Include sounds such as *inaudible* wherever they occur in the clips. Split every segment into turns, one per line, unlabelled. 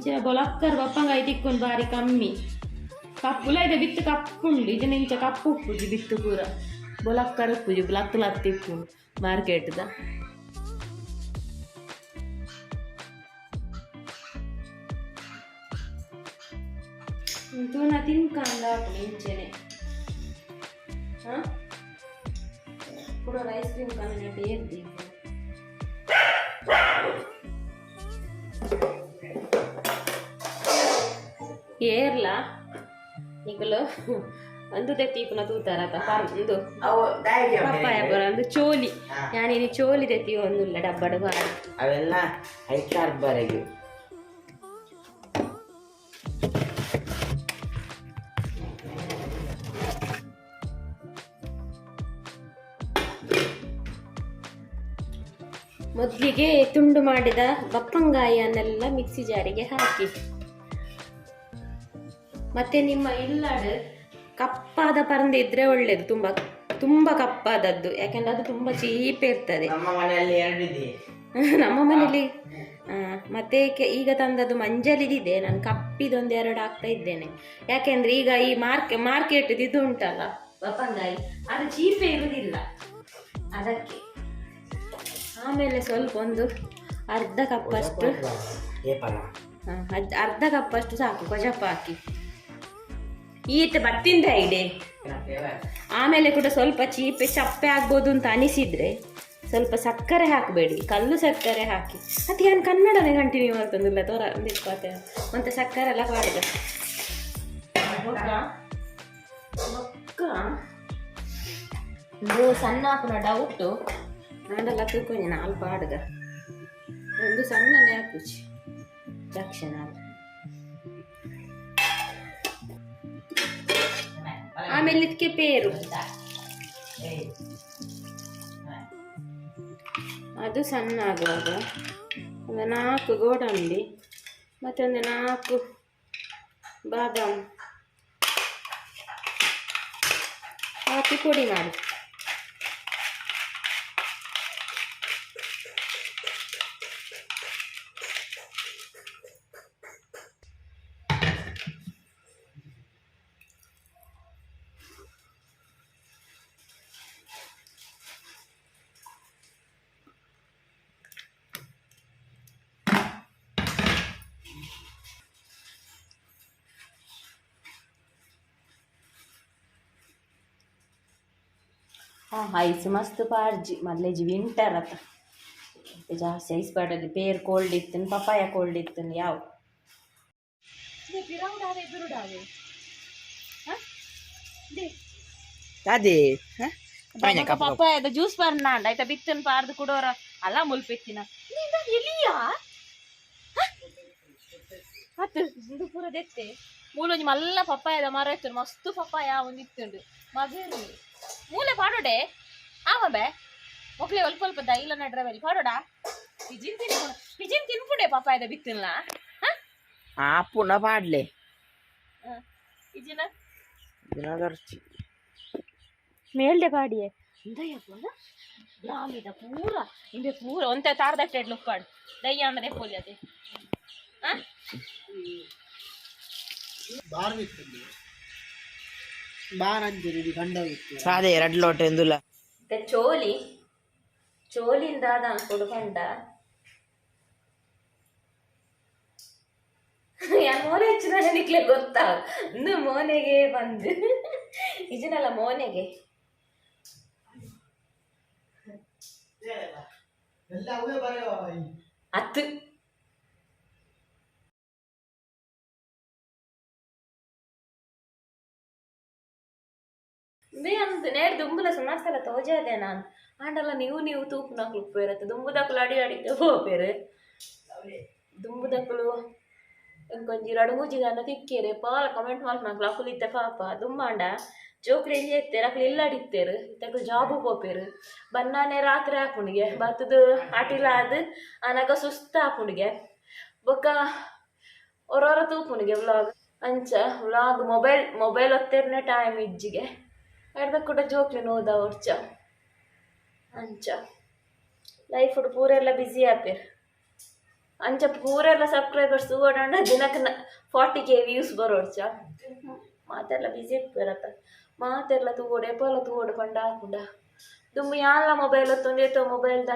ಇಂಚ ಬೊಲಕ್ಕರ್ ಬಪ್ಪಂಗ ಐತಿಕ್ಕೊಂಡು ಬಾರಿ ಕಮ್ಮಿ ಕಪ್ಪುಲ ಇದೆ ಬಿತ್ತು ಕಪ್ಪುಂಡು ಇದನ್ನ ಇಂಚ ಕಪ್ಪು ಉಪ್ಪುಜಿ ಬಿತ್ತು ಪೂರ ಬೊಲಕ್ಕರ್ ಉಪ್ಪುಜಿ ಲತ್ತು ಲತ್ತಿಪ್ಪು ಮಾರ್ಕೆಟ್ದ ತೂನ ತಿನ್ಕಂದ ಇಂಚೆನೆ ಹಾಂ ಕೂಡ ಐಸ್ ಕ್ರೀಮ್ ಕಮ್ಮಿ ಏರ್ದಿ ఏర్ల ఇంకలో అందుతే తీపున
తూతారత ಅಂದು
ಪಪ್ಪಾಯ ಬರ ಅಂದು ಚೋಲಿ. ನಾನು ಚೋಲಿ ತೆತ್ತಿ ಒಂದು ಇಲ್ಲ ಡಬ್ಬಡ ಬರ
ಅವೆಲ್ಲ ಐತಾರ್ ಬರೆಗೆ.
ಮೊದಲಿಗೆ ತುಂಡು ಮಾಡಿದ ಬಪ್ಪಂಗಾಯಿಯನ್ನೆಲ್ಲ ಮಿಕ್ಸಿ ಜಾರಿಗೆ ಹಾಕಿ. ಮತ್ತೆ ನಿಮ್ಮ ಇಲ್ಲಾಡು ಕಪ್ಪಾದ ಪರಂದೆ ಇದ್ರೆ ಒಳ್ಳೇದು. ತುಂಬಾ ತುಂಬಾ ಕಪ್ಪಾದದ್ದು. ಯಾಕೆಂದ್ರೆ ಅದು ತುಂಬಾ ಚೀಪ್ ಇರ್ತದೆ.
ನಮ್ಮ ಮನೆಯಲ್ಲಿ *laughs*
ಮನೇಲಿ ಮತ್ತೆ ಈಗ ತಂದದ್ದು ಮಂಜಲಿದಿದೆ. ನಾನು ಕಪ್ಪಿದೊಂದು ಎರಡು ಆಗ್ತಾ ಇದ್ದೇನೆ. ಯಾಕೆಂದ್ರೆ ಈಗ ಈ ಮಾರ್ಕೆ ಮಾರ್ಕೆಟ್ ಇದು ಉಂಟಲ್ಲ ಬಪ್ಪಂಗಾಯಿ ಅದು ಚೀಪೇ ಇರುವುದಿಲ್ಲ ಅದಕ್ಕೆ. ಆಮೇಲೆ ಸ್ವಲ್ಪ ಒಂದು ಅರ್ಧ ಕಪ್ಪಷ್ಟು ಅರ್ಧ ಕಪ್ಪಷ್ಟು ಸಾಕು. ಕೊಜಪ್ಪ ಹಾಕಿ. ಈತ ಬತ್ತಿಂದ ಇದೆ ಆಮೇಲೆ ಕೂಡ ಸ್ವಲ್ಪ ಚೀಪೆ ಚಪ್ಪೆ ಆಗ್ಬೋದು ಅಂತ ಅನಿಸಿದರೆ ಸ್ವಲ್ಪ ಸಕ್ಕರೆ ಹಾಕಬೇಡಿ ಕಲ್ಲು ಸಕ್ಕರೆ ಹಾಕಿ. ಅದು ಏನು ಕನ್ನಡನೇ ಕಂಟಿನ್ಯೂ ಮಾಡ್ತಂದಿಲ್ಲ ತೋರ ಬಿಟ್ಕೋತೆ ಅಂತ ಸಕ್ಕರೆ ಎಲ್ಲ ಮಾಡಿದ. ಒಂದು ಸಣ್ಣ ಹಾಕುನ ಡೌಟು ನಾನೆಲ್ಲ ತೂಕೊಂಡಿ ನಾಲ್ಕು ಪಾಡ್ಗ ಒಂದು ಸಣ್ಣನೇ ಹಾಕುಚಿ. ತಕ್ಷಣ ಆಮೇಲೆ ಇದಕ್ಕೆ ಪೇರು ಅದು ಸಣ್ಣ ಆಗುವಾಗ ಒಂದು ನಾಲ್ಕು ಗೋಡಂಬಿ ಮತ್ತೆ ಒಂದು ನಾಲ್ಕು ಬಾದಾಮ್. ಹಾಕಿ ಪುಡಿ ಮಾಡಿ. ಐಸ್ ಮಸ್ತ್ ಪಾಡ್ಜಿ. ಮಲ್ಲೆಜಿ ವಿಂಟರ್ ಅತ್ತ. ಜಾಸ್ತಿ ಐಸ್ ಪಾಡಲ್ಲಿ ಪೇರ್ ಕೋಲ್ಡ್ ಇತ್ತನ್ ಪಪಾಯ ಕೋಲ್ಡ್ ಇತ್ತನ್ ಯಾವ?
ಅದೇ
ಪಪ್ಪಾಯದ ಜ್ಯೂಸ್ ಬರ್ನಾಂಡ ಆಯ್ತಾ ಬಿತ್ತನ್ ಪಾರ್ದು ಕೊಡೋರ ಅಲ್ಲ ಮುಲ್ಪೆತ್ತಿನ. ಇಲಿಯಾ ಹತ್ತು ಇದು ಪೂರ ದೆತ್ತೆ ಮೂಲೊಂಜಿ ಮಲ್ಲ ಪಪ್ಪಾಯದ ಮರ ಇತ್ತು ಮಸ್ತ್ ಪಪ್ಪಾಯ ಒಂದಿತ್ತುಂಡು ಮಗರು. ಮೂಲೆ ಪಾಡೋಡೆ. ಆವ ಬೇ ಒಕ್ಲೆ ಅಲ್ಪ ಅಲ್ಪ ದೈಲ ನಡ್ರವೆಲ್ಲಿ ಪಾಡೋಡ? ಪಿಜಿನ್ ತಿನ್ ಪಿಜಿನ್ ತಿನ್ಪುಡೆ ಪಪ್ಪಾಯದ ಬಿತ್ತನ್ಲ
ಆ ಪುನಃ ಪಾಡ್ಲೆ.
ಇಜಿನ
ದಿನದರ್ಚಿ
ಮೇಲ್ಡೆ ಪಾಡಿಯೇ. ಇಂದಯ್ಯಪ್ಪನ ಗ್ರಾಮಿದ ಪೂರ ಇಂಬೆ ಪೂರ ಒಂತೆ ತಾರ್ದಟ್ಟೆಡ್ ಲುಕ್ಕಾಡು ದಯ್ಯ ಅಂದ್ರೆ ಪೋಲಿ ಅದೇ.
ಅದೇ ಎರಡು ಲೋಟ ಎಂದುಲ.
ಚೋಲಿ ಚೋಲಿಯಿಂದ ಅನ್ಕೊಡು ಕಂಡ ಯಾ ಮೋನೆ ಹೆಚ್ಚಿನ ನಿಕ್ಲೆ ಗೊತ್ತಾ? ಇನ್ನು ಮೋನೆಗೆ ಬಂದು. ಇದನ್ನೆಲ್ಲ ಮೋನೆಗೆ. ಹತ್ತು. ನೇಡ್ ದುಂಬುಲ ಸುಮಾರ್ಸಲ ತೋಜಾದೆ ನಾನು. ಆಂಡಲ್ಲ ನೀವು ನೀವು ತೂಪು ನಕ್ಲು ಉಪ್ಪೇರತ್ತೆ ದುಂಬುದಕ್ಕಲು ಅಡಿ ಅಡಿಗೆ ಹೋಪೇರು ದುಂಬುದಕ್ಕಲು ಇಂಕೊಂಜಿ ರಡುಮೂಜಿ ದಾನ ತಿಕ್ಕೇರೆ. ಪಾಲ ಕಮೆಂಟ್ ಮಾಡಿ ನಕ್ಲು ಅಕುಲು ಇತ್ತೆ ಪಾಪ. ದುಂಬಾಂಡ, ಜೋಕ್ರಿ ಎಲ್ಲಿ ಎತ್ತೇರು ಅಕ್ಲು ಇಲ್ಲ ಅಡಿತ್ತೇರು ಇತ್ತಕ್ಲು ಜಾಬು ಹೋಪೇರು ಬನ್ನಾನೆ ರಾತ್ರಿ ಹಾಕುಣಿಗೆ ಬತ್ತದು ಆಟಿಲ ಅದು ಅನಗ ಸುಸ್ತ ಹಾಕುಣಿಗೆ ಬೊಕ್ಕ ಹೊರೊರ ತೂಪುನಿಗೆ ವ್ಲಾಗ್. ಅಂಚ ವ್ಲಾಗ್ ಮೊಬೈಲ್ ಮೊಬೈಲ್ ಒತ್ತೇರ್ನೆ ಟೈಮ್ ಇಜ್ಜಿಗೆ. ಎಡ್ದ ಕೂಡ ಜೋಕ್ಲಿ ನೋದ ಒರ್ಚ ಅಂಚ. ಲೈಫ್ ಪೂರ ಎಲ್ಲ ಬ್ಯುಸಿ ಆಪೇರ್. ಅಂಚ ಪೂರೆಲ್ಲ ಸಬ್ಸ್ಕ್ರೈಬರ್ಸ್ ಓಡೋಣ ದಿನಕ್ಕೆ ಫಾರ್ಟಿ ಕೆ ವ್ಯೂಸ್ ಬರೋಡ್ಚ ಮಾತೆಲ್ಲ ಬ್ಯುಸಿ ಇರ್ತಾರತ್ತ ಮಾತೆಲ್ಲ ತೂಗೋಡು ಎಪ್ಪಲ್ಲ ತೂಗೋಡು ಪಂಡ ಹಾಕೊಂಡ. ತುಂಬ ಯಾಲ ಮೊಬೈಲ್ ಹೊತ್ತೊಂದು ಏತೋ ಮೊಬೈಲ್ದ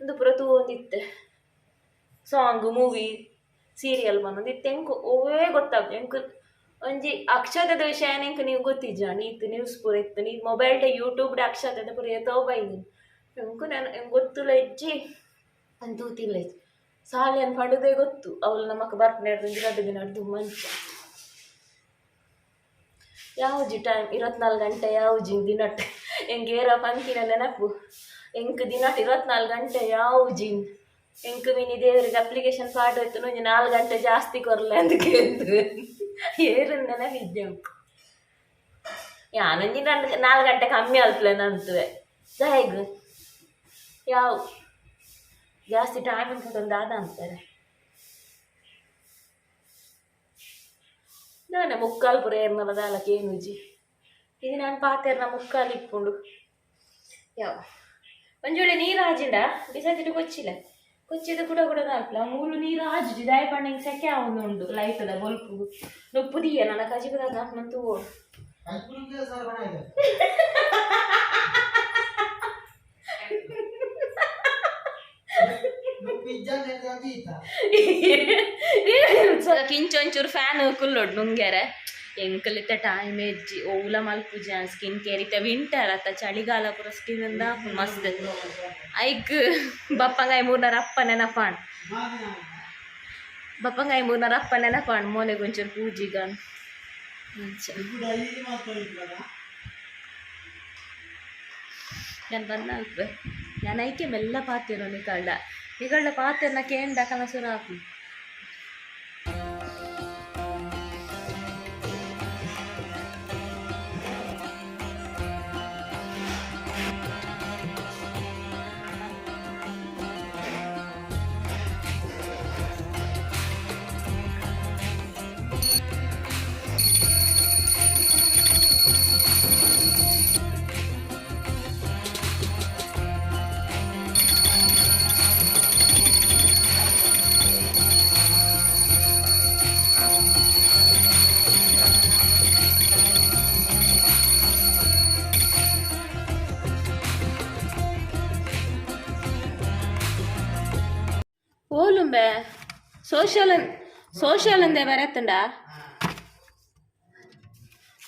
ಒಂದು ಪುರ ತೂಗೊಂದಿತ್ತೆ. ಸಾಂಗ್ ಮೂವಿ ಸೀರಿಯಲ್ ಬಂದೊಂದಿತ್ತೆ ಎಂಕು ಓವೇ ಗೊತ್ತಾಗ್ತದೆ ಎಂಕು ಒಂಜಿ ಅಕ್ಷತದ ವಿಷಯ ಎಂಕ್ ನೀವು ಗೊತ್ತಿಜ್ಜ? ನೀತ್ ನ್ಯೂಸ್ ಪೂರ ಇತ್ತು. ನೀ ಯೂಟ್ಯೂಬ್ ಯೂಟ್ಯೂಬ್ಡೆ ಅಕ್ಷತದ ಪೂರ ಎತ್ತೋ ಬೈದು. ಎಂಕು ನಾನು ಗೊತ್ತಿಲ್ಲ ಇಜ್ಜಿ? ಅಂತ ಅಂತೂತಿಲ್ಲ ಇಜ್ಜಿ. ಸಾಲಿಯನ್ನು ಪಡುದೇ ಗೊತ್ತು. ಅವಳು ನಮ್ಮಕ್ಕ ಬರ್ಪನೆ ಇರೋದು ದಿನ ಹಿಡ್ದು ಮಂಚ. ಯಾವ್ಜಿ ಟೈಮ್ ಇರತ್ನಾಲ್ಕು ಗಂಟೆ ಯಾವ್ಜಿ ದಿನಟ್ ಎಂಗೆ ಏರ ಪಂಕಿನ ನೆನಪು. ಎಂಕ್ ದಿನಟ್ ಇರತ್ನಾಲ್ಕು ಗಂಟೆ ಯಾವ್ಜಿ? ಎಂಕು ಮಿನಿ ದೇವರಿಗೆ ಅಪ್ಲಿಕೇಶನ್ ಫಾಟ್ ಹೋಯ್ತು ನೊಂಜಿ ನಾಲ್ಕು ಗಂಟೆ ಜಾಸ್ತಿ ಕೊರಲೆ ಅಂತ ಕೇಳಿದ್ರು. ಏರನ್ನ ನೆನಪಿದ್ದೆ ಯಾನೊಂಜಿ ನನ್ನ ನಾಲ್ಕು ಗಂಟೆ ಕಮ್ಮಿ ಆಲ್ಪ್ಲೇನ ಅಂತುವೆ ಹೇಗೆ? ಯಾವ? ಜಾಸ್ತಿ ಟೈಮ್ ಅಂತ ಆದ ಅಂತಾರೆ. ನಾನ ಮುಕ್ಕಾಲು ಪುರ ಏರ್ನಲ್ಲ ದಾಲಕ್ಕೆ ಏನುಜಿ ಇದು ನಾನು ಪಾತೇರ್ನ ಮುಕ್ಕಾಲು ಇಟ್ಕೊಂಡು. ಯಾವ? ಒಂಜೋಳೆ ನೀರು ಹಾಜಿಂಡ ಬಿಸಾತಿಟ್ಟು ಕೊಚ್ಚಿಲ್ಲ ಕೊಚ್ಚಿದ ಕೂಡ ಕೂಡ ನಾಲ್ಕಲ ಮೂಲು ನೀರು ಹಾಜಿ ದಾಯ ಪಣ್ಣಂಗೆ ಸೆಕೆ ಒಂದು ಉಂಡು ಲೈಟದ ಬಲ್ಪು. ನೊಪ್ಪು ದಿಯ ನನ್ನ ಕಜಿಬದಾಗ ನಂತು ಕಿಂಚೊಂಚೂರು ಫ್ಯಾನ್ ಕುಲ್ಲೊಡ್ ನುಂಗ್ಯಾರ. ಎಂಕಲಿತ ಟೈಮ್ ಎಜ್ಜಿ ಓಲ ಮಲ್ಪುಜ ಸ್ಕಿನ್ ಕೇರ್ ಇತ್ತ ವಿಂಟರ್ ಅತ್ತ ಚಳಿಗಾಲ ಪೂರ ಸ್ಕಿನ್ ಇಂದ ಮಸ್ತ್. ಐಕ್, ಬಪ್ಪಂಗಾಯ ಮೂರ್ನಾರ ಅಪ್ಪ ನೆನಪಾಣ್. ಬಪ್ಪಂಗಾಯ ಮೂರ್ನಾರ ಅಪ್ಪ ನೆನಪಾಣ್ ಮೋನೆಗೊಂಚೂರು ಪೂಜಿಗ ನಾನು ಬಂದ ನಾನು ಐಕೆ ಮೆಲ್ಲ ಪಾತೇನೋ ನಿಕಳ್ಳ ನಿಕಳ್ಳ ಪಾತೆರ್ನ ಕೇಂಡ ಕನಸುರ ಹಾಕು ಓಲುಂಬೆ ಸೋಷಲ್ ಸೋಷಲ್ ಅಂದೆ ಬರತ್ತಂಡ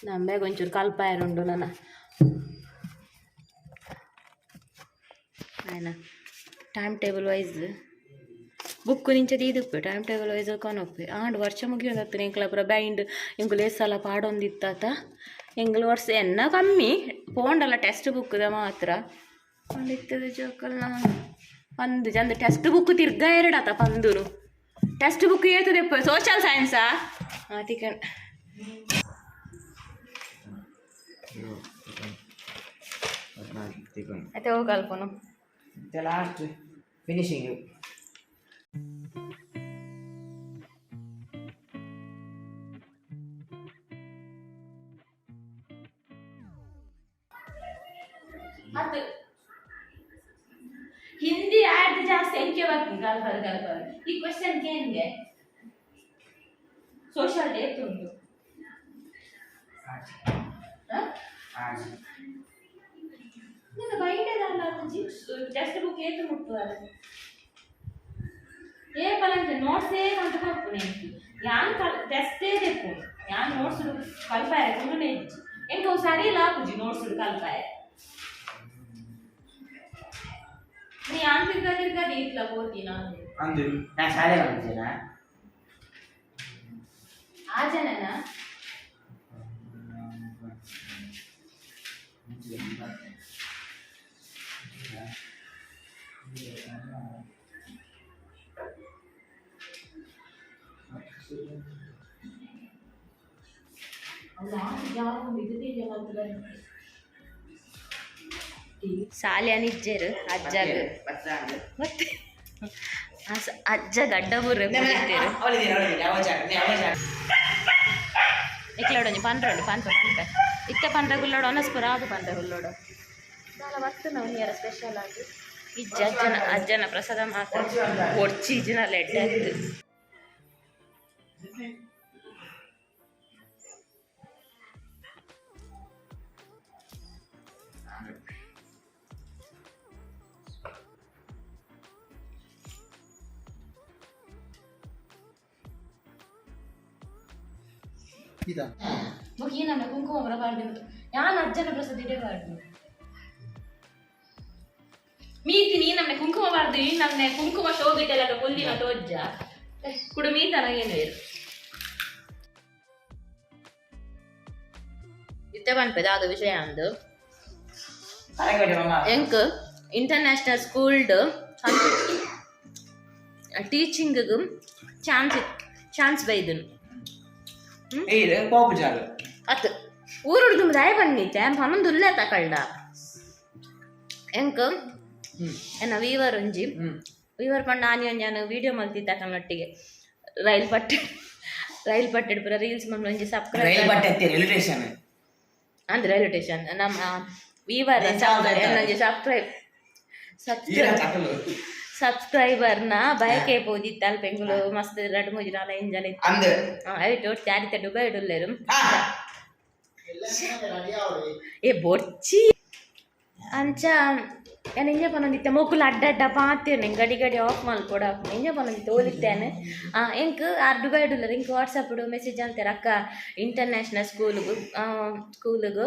ನಂಬೆ ಒಂಚೂರು ಕಲ್ಪಾಯರುಂಡು ನನ್ನ. ಆಯ್ನ? ಟೈಮ್ ಟೇಬಲ್ ವೈಸ್ ಬುಕ್ ನಿಂಚದ ಇದಪ್ಪೆ ಟೈಮ್ ಟೇಬಲ್ ವೈಸ್ ಕೊನೊಪ್ಪೆ ಆಂಡ್ ವರ್ಷ ಮುಗಿಯೋದತ್ತು ಎಂಕ್ಲ ಪುರ ಬೈಂಡ್ ಎಂಕುಲು ಎಸ್ಸಲ ಪಾಡೊಂದಿತ್ತಾತ. ಎಂಗ್ಲು ವರ್ಷ ಎನ್ನ ಕಮ್ಮಿ. ಪೋಂಡಲ್ಲ ಬುಕ್ ಬುಕ್ದ ಮಾತ್ರ. ಒಂದಿತ್ತದ ಜೋಕಲ್ನ. ಒಂದು ಚಂದ ಟೆಕ್ಸ್ಟ್ ಬುಕ್ ತಿರ್ಗ ಎರಡಾತ ಪಂದುನು ಟೆಕ್ಸ್ಟ್ ಬುಕ್ ಏತದೆ ಸೋಷಲ್ ಸೈನ್ಸಾ ಅದಕ್ಕೆ అయితే ఓ కలుపును
లాస్ట్ ఫినిషింగ్
जहाँ संख्या वर्ग निकाल वर्गल पर ಈ ಕ್ವೆಶ್ಚನ್ ಗೆ ನಿಮಗೆ ಸೋಶಿಯಲ್ ಡೇಟ್ ಉಂಟು ಇದು ಬೈಟದಲ್ಲ ಅಜ್ಜಿ ಟೆಕ್ಸ್ಟ್ ಬುಕ್ ಏತು ಮುಟ್ಟುವಲ್ಲ ಏ ಪಲಂಗೆ ನೋಟ್ಸ್ ಏ ಅಂತ ಹಾಕ್ಕೊನೆ ಯಾನ್ ಟೆಸ್ಟ್ ಏ ದೇಕು ಯಾನ್ ನೋಟ್ಸ್ ಕಲ್ಪಾಯ ಕೊಂಡು ನೆಂಚಿ ಎಂಕ ಸರಿ ಲಾಪುಜಿ ನೋಟ್ಸ್ ಕಲ್ಪಾಯ இருக்காது இருக்காது
வீட்டுல போத்தினா அந்த நான்
சாலைய வந்துச்சேனா ஆஜனனா அல்லாஹ் யாவும் இதுதே ஜவாத்துல இருக்கு ಸಾಲ್ಯಾನ ಇಜ್ಜೇರು ಅಜ್ಜಾಗ. ಮತ್ತೆ? ಅಜ್ಜ ಗಡ್ಡಬೂರು ಇಕ್ಲೋಡು ನೀ ಪಂದ್ರ ಉಂಡು ಪಂದ್ರ ಪಂದ್ರ ಇತ್ತ ಪಂದ್ರ ಗುಲ್ಲೋಡು ಅನಸ್ಪುರ ಅದು ಪಂದ್ರ ಗುಲ್ಲೋಡು? ದಾಲ ಬತ್ತು ನಾವು ನೀರ ಸ್ಪೆಷಲ್ ಆಗಿ. ಇಜ್ಜ ಅಜ್ಜನ ಅಜ್ಜನ ಪ್ರಸಾದ ಮಾತ್ರ. ಒಡ್ಚಿ ಇಜ್ಜಿನ ಲೆಡ್ಡೆ.
ಇದಾ.
ನನ್ನ ಕುಂಕುಮ ಬರಬಾರ್ದು ಯಾನ್ ಅಜ್ಜನ ಪ್ರಸಾದ ಇಡಬಾರ್ದು? ಮೀತಿ ನೀ ನಮ್ಮೆ ಕುಂಕುಮ ಬಾರ್ದು ಈ ನಮ್ನೆ ಕುಂಕುಮ ಶೋಭಿತೆಲ್ಲ ಮುಂದಿನ ತೋಜ್ಜ. ಕುಡು ಮೀತನ ಏನು ಇರು ಇತ್ತೆ ಬನ್ಪೆದ ಅದು ವಿಷಯ ಅಂದು. ಎಂಕ್ ಇಂಟರ್ನ್ಯಾಷನಲ್ ಸ್ಕೂಲ್ಡ್ ಟೀಚಿಂಗ್ ಚಾನ್ಸ್ ಚಾನ್ಸ್ ಬೈದನು.
ಇದು ಕೋಪು ಜಾಗ
ಅತ್ ಊರುಡ್ದು ದಯ ಬಂದಿತ್ತೆ ಹನ್ನೊಂದು ಉಲ್ಲೆ ತಕಳ್ಡ ಎಂಕ್
ಹ್ಮ್
ಎನ್ನ ವೀವರ್ ಒಂಜಿ
ಹ್ಮ್
ವೀವರ್ ಪಂಡ ಆನಿ ಒಂಜಿ ನಾನು ವಿಡಿಯೋ ಮಲ್ತಿ ತಕೊಂಡೊಟ್ಟಿಗೆ ರೈಲ್ ಪಟ್ಟೆ ರೈಲ್ ಪಟ್ಟೆ ಪೂರ ರೀಲ್ಸ್ ಮಮ್ಮಿ ಒಂಜಿ
ರೈಲ್
ಸಬ್ಸ್ಕ್ರೈಬ್
ಬಟ್ಟೆ ಎತ್ತಿ ರೈಲ್ವೆ ಸ್ಟೇಷನ್
ಅಂದ್ರೆ ರೈಲ್ವೆ ಸ್ಟೇಷನ್ ನಮ್ಮ ವೀವರ್
ಏನ್ ಯಾವ್ದು ಆಯ್ತಾ?
ಒಂಜಿ ಸಬ್ಸ್ಕ್ರೈಬ್
ಈಗ
ಸಬ್ಸ್ಕ್ರೈಬ್
ತಕಲು
ಸಬ್ಸ್ಕ್ರೈಬರ್ನ ಬಯಕೆ ಪೋದಿತ್ತಲ್ ಬೆಂಗಳೂರು ಮಸ್ತ್ ಎರಡು ಮೂರು ಜನ ಐದು ಜನ ಇತ್ತು
ಅಂದು
ಆಯ್ತು ಚಾರಿತ ದುಬೈ ಇಡುಲ್ಲೇರು
ಹಾ
ಏ ಬೊರ್ಚಿ ಅಂಚ ನಾನು ಇಂಜ ಪನೊಂದಿತ್ತೆ ಮೊಕ್ಕುಲು ಅಡ್ಡ ಅಡ್ಡ ಪಾತಿರ್ನೆ ಗಡಿ ಗಡಿ ಆಫ್ ಮಲ್ಕೊಡ ಇಂಜ ಪನೊಂದಿತ್ತೆ ಓದಿತ್ತೇನೆ ಆ ಎಂಕ್ ಆರ್ ದುಬೈ ಇಡುಲ್ಲ ಇಂಕ್ ವಾಟ್ಸಪ್ ಮೆಸೇಜ್ ಅಂತಾರೆ ಅಕ್ಕ ಇಂಟರ್ನ್ಯಾಷನಲ್ ಸ್ಕೂಲ್ಗು ಸ್ಕೂಲ್ಗು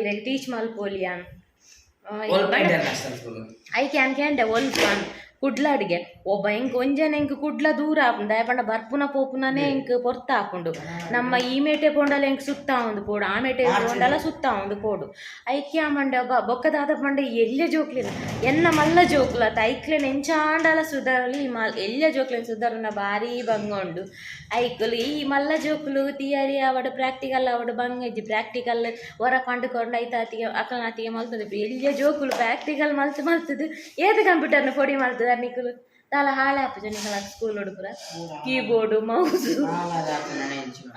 ಇರೆಗ್ ಟೀಚ್ ಮಲ್ಪೋಲಿಯಾನ್
ಇಂಟರ್ನ್ಯಾಷನಲ್ ಸ್ಕೂಲ್
ಐಕೆ ಅನ್ಕೆಂಡೆ ಒಲ್ಪಾನ್ ಕುಡ್ಲಾಡಿಗೆ. ಒಬ್ಬ ಎಂಕ್ ಒಂಜನ ಎಂಕ್ ಕುಡ್ಲ ದೂರ ಆಪುಂಡು ದಯಪಂಡ ಬರ್ಪುನ ಪೋಪುನನೆ ಎಂಕ್ ಪೊರ್ತ ಹಾಕೊಂಡು ನಮ್ಮ ಈ ಮೇಟೆ ಪೋಂಡಲ ಎಂಕ್ ಸುತ್ತ ಒಂದು ಪೋಡು ಆ ಮೇಟೆ ಪೋಂಡಲ ಸುತ್ತ ಒಂದು ಪೋಡು. ಐಕ್ಯ ಮಂಡ ಬ ಬೊಕ್ಕದಾದ ಪಂಡ ಎಲ್ಲ ಜೋಕ್ಲಿನ ಎನ್ನ ಮಲ್ಲ ಜೋಕ್ಲ ಐಕ್ಲೆನ್ ಎಂಚಾಂಡಲ ಸುಧಾರಲಿ ಮಲ್ ಎಲ್ಯ ಜೋಕ್ಲೆನ್ ಸುಧಾರನ ಭಾರಿ ಬಂಗೊಂಡು. ಐಕ್ಲು ಈ ಮಲ್ಲ ಜೋಕ್ಲು ತಿಯರಿ ಅವಡು ಪ್ರಾಕ್ಟಿಕಲ್ ಅವಡು ಬಂಗಜ್ಜಿ ಪ್ರಾಕ್ಟಿಕಲ್ ಹೊರ ಕಂಡುಕೊಂಡು ಅಕಲ ಅತಿಗೆ ಮಲ್ತದೆ. ಎಲ್ಯ ಜೋಕುಲು ಪ್ರಾಕ್ಟಿಕಲ್ ಮಲ್ತು ಮಲ್ತದು. ಏದು ಕಂಪ್ಯೂಟರ್ನ ಪೊಡಿ ಮಲ್ತದ? ನಿಕುಲು ತಲ ಹಾಳೆ ಆಪು ಜನಿಗಳ ಸ್ಕೂಲ್ ಹುಡುಗರ ಕೀಬೋರ್ಡು ಮೌಸು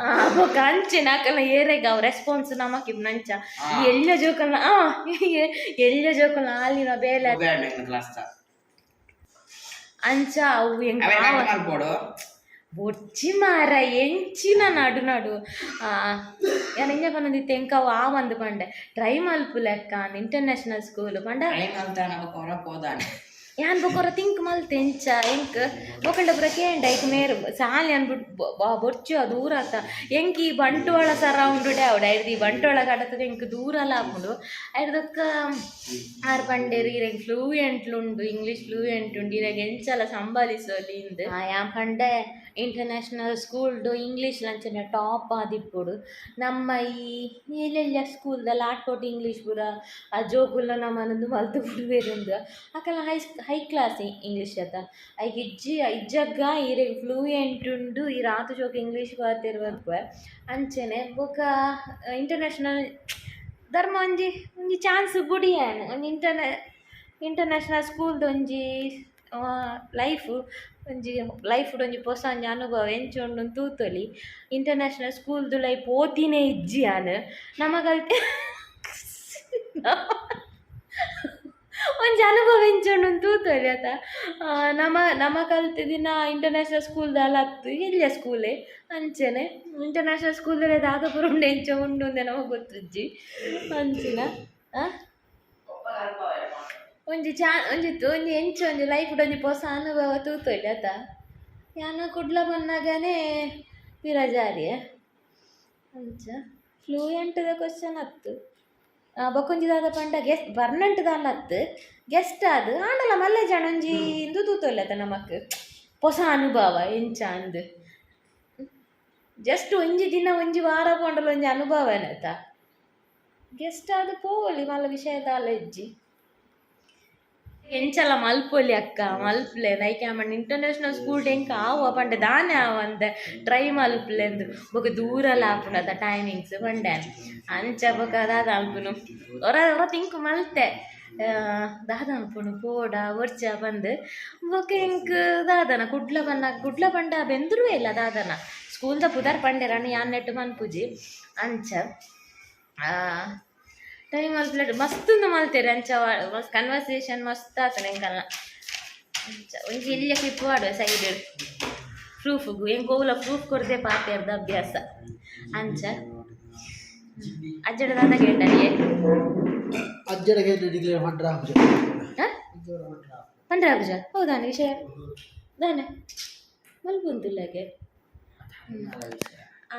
ಆ ಬೊಕ ಅಂಚೆ ನಾಕಲ್ಲ ಏರೆಗ ಅವ್ ರೆಸ್ಪಾನ್ಸ್ ನಮಕ್ ನಂಚ ಎಲ್ಯ ಜೋಕಲ್ನ ಆ ಎಲ್ಯ ಜೋಕಲ್ನ ಹಾಲಿನ ಬೇಲೆ
ಕ್ಲಾಸ್
ಅಂಚ ಅವು ಹೆಂಗ್
ಅವೇ
ಕಾವ-
ಮಾಡ್ಕೊಡು
ಬೊಚ್ಚಿ ಮಾರ ಎಂಚಿನ ನಡು ನಡು ಎಂಜ ಪನ್ನೊಂದಿತ್ತೆ ಎಂಕ ಆ ಒಂದು ಪಂಡೆ ಟ್ರೈ ಮಲ್ಪು ಲೆಕ್ಕ ಇಂಟರ್ನ್ಯಾಷನಲ್ ಯಾನ್ ಬೊಕೊರ ತಿಂಕ್ ಮಲ್ತೆಂಚ ಎಂಕ್ ಬೊಕಂಡ ಪುರ ಕೇಂಡ ಐಕ್ ಮೇರು ಸಾಲಿ ಅನ್ಬಿಟ್ಟು ಬೊರ್ಚು ದೂರ ಆತ ಎಂಕ್ ಈ ಬಂಟ್ವಾಳ ಸರೌಂಡ್ ಅವಡ ಐದು ಈ ಬಂಟ್ವಾಳ ಕಡತದ ಎಂಕ್ ದೂರ ಆಪುಂಡು ಐದಕ್ಕ ಆರ್ ಪಂಡೇರು ಇರೆಗ್ ಫ್ಲೂಯೆಂಟ್ಲುಂಡು ಇಂಗ್ಲಿಷ್ ಫ್ಲೂಯೆಂಟ್ ಉಂಡು, ಇರೆಗ್ ಎಂಚಲ ಸಂಬಾಲಿಸೋಲಿ ಇಂದು ಯಾ ಪಂಡೆ? ಇಂಟರ್ನ್ಯಾಷನಲ್ ಸ್ಕೂಲ್ದು ಇಂಗ್ಲೀಷ್ ಲಂಚನ ಟಾಪ್ ಆದಿಪ್ಪುಡು ನಮ್ಮ ಈ ಎಲ್ಲೆಲ್ಲ ಸ್ಕೂಲ್ದಲ್ಲಿ ಆಟ್ಕೋಟ್ ಇಂಗ್ಲೀಷ್ ಪೂರ, ಆ ಜೋಕುಲ್ಲ ನಮ್ಮನೊಂದು ಮಲ್ತು ಬಿಡುವೇರೊಂದು ಆಕಲ ಹೈ ಹೈ ಕ್ಲಾಸ್ ಇಂಗ್ಲೀಷ್ ಅತ್ತ ಐಕ್ ಇಜ್ಜಿ ಇಜ್ಜಗ್ಗ ಇರೆ ಫ್ಲೂಯೆಂಟ್ ಉಂಡು, ಈ ರಾತು ಜೋಕ್ ಇಂಗ್ಲೀಷ್ ಬರ್ತಿರುವಾಗ ಅಂಚೆನೆ ಬೊಕ ಇಂಟರ್ನ್ಯಾಷನಲ್ ಧರ್ಮ ಒಂಜಿ ಒಂಜಿ ಚಾನ್ಸ್ ಬುಡಿಯಾನ್ ಒಂಜಿ ಇಂಟರ್ನೆ ಇಂಟರ್ನ್ಯಾಷನಲ್ ಸ್ಕೂಲ್ದು ಒಂಜಿ ಲೈಫ್ ಒಂಜಿ ಲೈಫ್ ಒಂಜಿ ಪೊಸ ಒಂಜಿ ಅನುಭವ ಎಂಚೊಂಡು ತೂತೊಲಿ. ಇಂಟರ್ನ್ಯಾಷನಲ್ ಸ್ಕೂಲ್ದು ಲೈಫ್ ಓದಿನೇ ಇಜ್ಜಿ ಆನ್. ನಮಗಲ್ತೆ ಒಂಜಿ ಅನುಭವ ಎಂಚೊಂಡು ತೂತೊಲಿ ಅತ ನಮ ನಮ ಕಲ್ತ ದಿನ ಇಂಟರ್ನ್ಯಾಷನಲ್ ಸ್ಕೂಲ್ದ ಅಲತ್ತು. ಇಲ್ಲ ಸ್ಕೂಲೇ ಅಂಚೆನೆ. ಇಂಟರ್ನ್ಯಾಷನಲ್ ಸ್ಕೂಲಲ್ಲಿ ದಾದಾಪುರ ಉಂಡು ಎಂಚ ಉಂಡು ನಮಗೆ ಗೊತ್ತಿಜ್ಜಿ. ಅಂಚಿನ, ಆ? ಒಂಜಿ ಚಾ, ಒಂಜಿ ಒಂಜಿ ಎಂಚ, ಒಂಜಿ ಲೈಫ್ ಒಂಜಿ ಹೊಸ ಅನುಭವ ತೂತೊಲಿ ಆತ? ಯಾನ ಕುಡ್ಲ ಬಂದಾಗನೇ ಪಿರಜಾರಿಯ ಅಂಚ ಫ್ಲೂಯೆಂಟ್ದ ಕ್ವಶನ್ ಅತ್ತು. ಬೊಕೊಂಜಿ ದಾದ ಪಂಡ ಗೆಸ್ಟ್ ಬರ್ನಂಟದ ಅನ್ನತ್ತು. ಗೆಸ್ಟ್ ಆದ, ಆಂಡಲ ಮಲ್ಲೆ ಜನ ಒಂಜಿ ಇಂದು ತೂತೊಲ್ಲತ ನಮಕ್. ಹೊಸ ಅನುಭವ, ಎಂಚ ಅಂದು. ಜಸ್ಟ್ ಒಂಜಿ ದಿನ, ಒಂಜಿ ವಾರ ಪೋಂಡಲ ಒಂಜಿ ಅನುಭವ ಏನತ ಗೆಸ್ಟ್ ಆದ ಪೋಲಿ ಮಲ್ಲ ವಿಷಯದ ಅಲ್ಲ ಇಜ್ಜಿ ಎಂಚಲ ಮಲ್ಪೊಲಿ ಅಕ್ಕ ಮಲ್ಪ್ಲೆ ನೈಕೆ ಆಮಂಡ್ ಇಂಟರ್ನ್ಯಾಷನಲ್ ಸ್ಕೂಲ್ ಎಂಕ ಆವ ಪಂಡೆ ದಾನೆ ಆವಂದೆ ಟ್ರೈ ಮಲ್ಪ್ಲೆಂದು ಬೊಕ ದೂರಲ ಆಪುಂಡದ ಟೈಮಿಂಗ್ಸ್ ಪಂಡೆ. ಅಂಚ ಬೊಕ ದಾದ ಅಲ್ಪುನು. ಹೊರ ಹೊರ ತಿಂಕ್ ಮಲ್ತೆ. ದಾದ ಅನ್ಪುನು ಪೋಡ ಒರ್ಚ ಬಂದು. ಬೊಕ ಎಂಕ್ ದಾದನ ಕುಡ್ಲ ಬನ್ನ ಕುಡ್ಲ ಪಂಡ ಬೆಂದ್ರು ಇಲ್ಲ ದಾದನ. ಸ್ಕೂಲ್ದ ಪುದರ್ ಪಂಡೆ ರಣ ಯಾನ್ ನೆಟ್ಟು ಮನ್ಪುಜಿ. ಅಂಚ ಆ, ಟೈಮ್ ಮಲ್ಪ್ಲೇಟ್ ಮಸ್ತ್ ಮಲ್ತೇರಿ ಅಂಚ ಕನ್ವರ್ಸೇಷನ್ ಮಸ್ತ್ ಆತನ ಎಂಕಲ್ಲ ಅಂಚ ಒಂಜಿ ಇಲ್ಲಿಯ ಕ್ಲಿಪ್ ಮಾಡುವ ಸೈಡ್ ಪ್ರೂಫ್ಗು ಹೆಂಗೆ ಗೋವುಲ ಪ್ರೂಫ್ ಕೊಡದೆ ಪಾತೆರ್ದ ಅಭ್ಯಾಸ. ಅಂಚ ಅಜ್ಜಡ ದಾದ ಗೇಂಡನಿಗೆ
ಅಜ್ಜಡ ಗೇಂಡ ಡಿಗ್ಲೇರ್ ಮಾಡ್ರ
ಪಂಡ್ರ ಪೂಜ ಹೌದಾ ವಿಷಯ? ದಾನೆ. ಮಲ್ಪುಂತುಲ್ಲಗೆ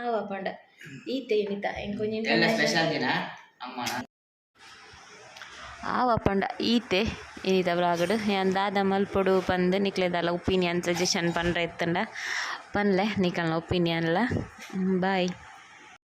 ಆವ ಪಂಡ. ಈತೆ ಏನಿತ ಎಂಕೊಂಜಿ
ಸ್ಪೆಷಲ್ ದಿನ ಅಮ್ಮ.
ಆವ ಪಂಡ ಈತೆ ಏನಿತ ಬ್ಲಾಗಡ್ ಯಾನ್ ದಾದ ಮಲ್ಪೊಡು ಪಂದ್ ನಿಕ್ಲೆದಲ್ಲ ಒಪೀನಿಯನ್ ಸಜೆಷನ್ ಪಂಡ್ರೆ ಎತ್ತಂಡ ಪನ್ಲೆ ನಿಕಲ್ನ ಒಪಿನಿಯನ್ಲ ಬಾಯ್